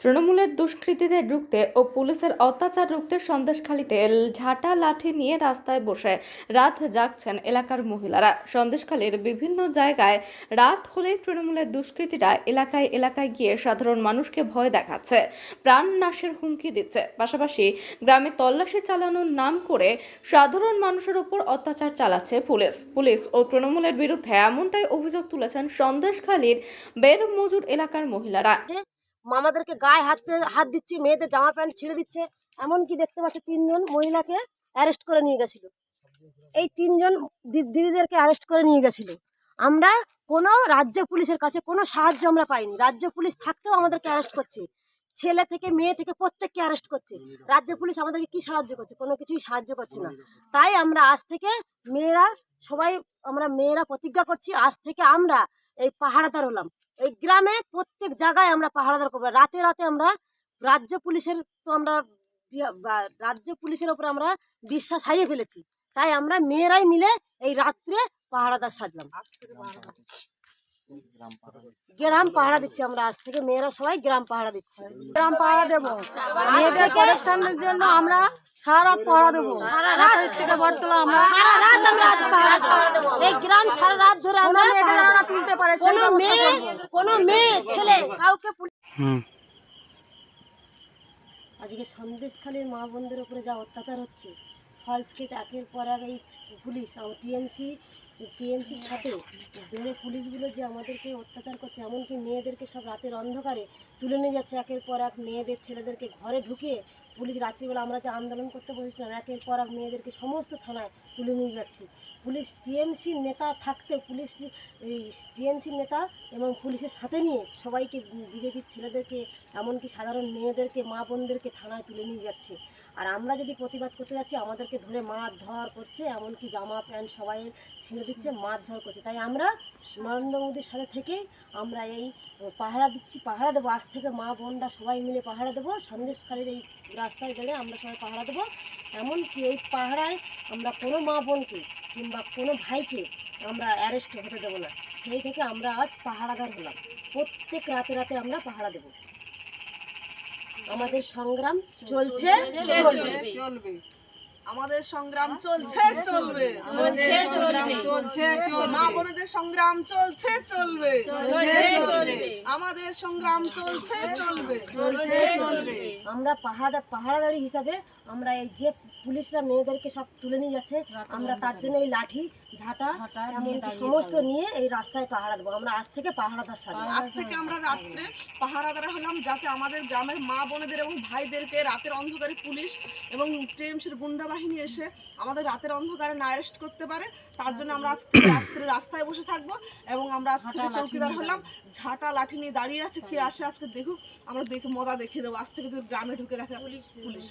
তৃণমূলের দুষ্কৃতীদের রুখতে ও পুলিশের অত্যাচার রুখতে সন্দেশখালীতে ঝাঁটা লাঠি নিয়ে রাস্তায় বসে রাত জাগছেন এলাকার মহিলারা। সন্দেশখালীর বিভিন্ন জায়গায় রাত হলেই তৃণমূলের দুষ্কৃতীরা এলাকায় এলাকায় গিয়ে সাধারণ মানুষকে ভয় দেখাচ্ছে, প্রাণ নাশের হুমকি দিচ্ছে। পাশাপাশি গ্রামে তল্লাশি চালানোর নাম করে সাধারণ মানুষের ওপর অত্যাচার চালাচ্ছে পুলিশ। পুলিশ ও তৃণমূলের বিরুদ্ধে এমনটাই অভিযোগ তুলেছেন সন্দেশখালীর বের মজুর এলাকার মহিলারা। মামাদেরকে গায়ে হাত হাত দিচ্ছে, মেয়েদের জামা প্যান্ট ছিঁড়ে দিচ্ছে। এমনকি দেখতে পাচ্ছি তিনজন মহিলাকে অ্যারেস্ট করে নিয়ে গেছিল। এই তিনজন দিদিদেরকে অ্যারেস্ট করে নিয়ে গেছিল। আমরা কোনো রাজ্য পুলিশের কাছে কোনো সাহায্য আমরা পাইনি। রাজ্য পুলিশ থাকতেও আমাদেরকে অ্যারেস্ট করছে। ছেলে থেকে মেয়ে থেকে প্রত্যেককে অ্যারেস্ট করছে। রাজ্য পুলিশ আমাদেরকে কি সাহায্য করছে? কোনো কিছুই সাহায্য করছে না। তাই আমরা আজ থেকে মেয়েরা সবাই, আমরা মেয়েরা প্রতিজ্ঞা করছি, আজ থেকে আমরা এই পাহাড়াদার হলাম। এই গ্রামে প্রত্যেক জায়গায় আমরা পাহারাদার করব। রাতে রাতে আমরা রাজ্য পুলিশের তো আমরা রাজ্য পুলিশের উপর আমরা বিশ্বাস হারিয়ে ফেলেছি। তাই আমরা মেয়েরাই মিলে এই রাত্রে পাহারাদার সাজলাম গ্রাম পাহারা দিচ্ছি আমরা আজ থেকে মেয়েরা সবাই গ্রাম পাহারা দিচ্ছি। গ্রাম পাহারা দেবো। মেয়েদের প্রোটেকশনের জন্য আমরা সারা রাত পাহারা দেবো। সারা রাত থেকে বটতলা আমরা। সারা রাত আমরা আজ পাহারা দেবো। এই গ্রাম সারা রাত ধরে আমরা পাহারা তুলতে পারে কোনো মেয়ে কোনো মেয়ে ছেলে কাউকে আজকে সন্দেশখালীর মা বোনদের উপরে যা অত্যাচার হচ্ছে ফলস চাকরির পর এক এই পুলিশ টিএমসি টিএমসির সাথে বেড়ে পুলিশগুলো যে আমাদেরকে অত্যাচার করছে, এমনকি মেয়েদেরকে সব রাতের অন্ধকারে তুলে নিয়ে যাচ্ছে। একের পর এক মেয়েদের ছেলেদেরকে ঘরে ঢুকিয়ে পুলিশ রাত্রিবেলা আমরা যে আন্দোলন করতে বসেছিলাম, একের পর এক মেয়েদেরকে সমস্ত থানায় তুলে নিয়ে যাচ্ছে। পুলিশ টিএমসির নেতা থাকতে, পুলিশ এই টিএমসির নেতা এবং পুলিশের সাথে নিয়ে সবাইকে বিজেপির ছেলেদেরকে, এমনকি সাধারণ মেয়েদেরকে, মা বোনদেরকে থানায় তুলে নিয়ে যাচ্ছে। আর আমরা যদি প্রতিবাদ করতে যাচ্ছি, আমাদেরকে ধরে মারধর করছে, এমনকি জামা প্যান্ট সবাই ছিঁড়ে দিচ্ছে, মারধর করছে। তাই আমরা নরেন্দ্র মোদীর সাথে থেকে আমরা এই পাহারা দিচ্ছি, পাহারা দেবো। আজ থেকে মা বোনরা সবাই মিলে পাহারা দেবো। সন্দেশখালীর এই রাস্তায় গেলে আমরা সবাই পাহারা দেবো। এমনকি এই পাহারায় আমরা কোনো মা বোনকে কিংবা কোনো ভাইকে আমরা অ্যারেস্ট হতে দেবো না। সেই থেকে আমরা আজ পাহারাদার হলাম। প্রত্যেক রাতে রাতে আমরা পাহারা দেবো। আমাদের সংগ্রাম চলছে চলবে। চলবে। আমাদের সংগ্রাম চলছে চলবে। চলছে। মা বোনেদের সংগ্রাম চলছে চলবে। আমাদের সংগ্রাম চলছে চলবে। চলছে চলবে। আমরা পাহাড়া পাহাড়াদারি হিসাবে আমরা এই যে পুলিশরা মেয়েদেরকে সব তুলে নিয়ে যাচ্ছে আমরা তার জন্য এই লাঠি ঝাঁটা সমস্ত নিয়ে এই রাস্তায় পাহারা দেবো। আমরা আজ থেকে পাহারাদার সাথে। আজ থেকে আমরা রাত্রে পাহারাদারা হলাম যাতে আমাদের গ্রামের মা বোনেদের এবং ভাইদেরকে রাতের অন্ধকারে পুলিশ এবং টিএমসির গুন্ডা বাহিনী এসে আমাদের রাতের অন্ধকারে না অ্যারেস্ট করতে পারে। তার জন্য আমরা রাত্রে রাস্তায় বসে থাকব এবং আমরা আজ থেকে চৌকিদার হলাম ঝাঁটা লাঠি নিয়ে দাঁড়িয়ে আছে কে আসে আজকে দেখুক আমরা দেখে মজা দেখিয়ে দেবো। আজ থেকে যদি গ্রামে ঢুকে রাখে পুলিশ।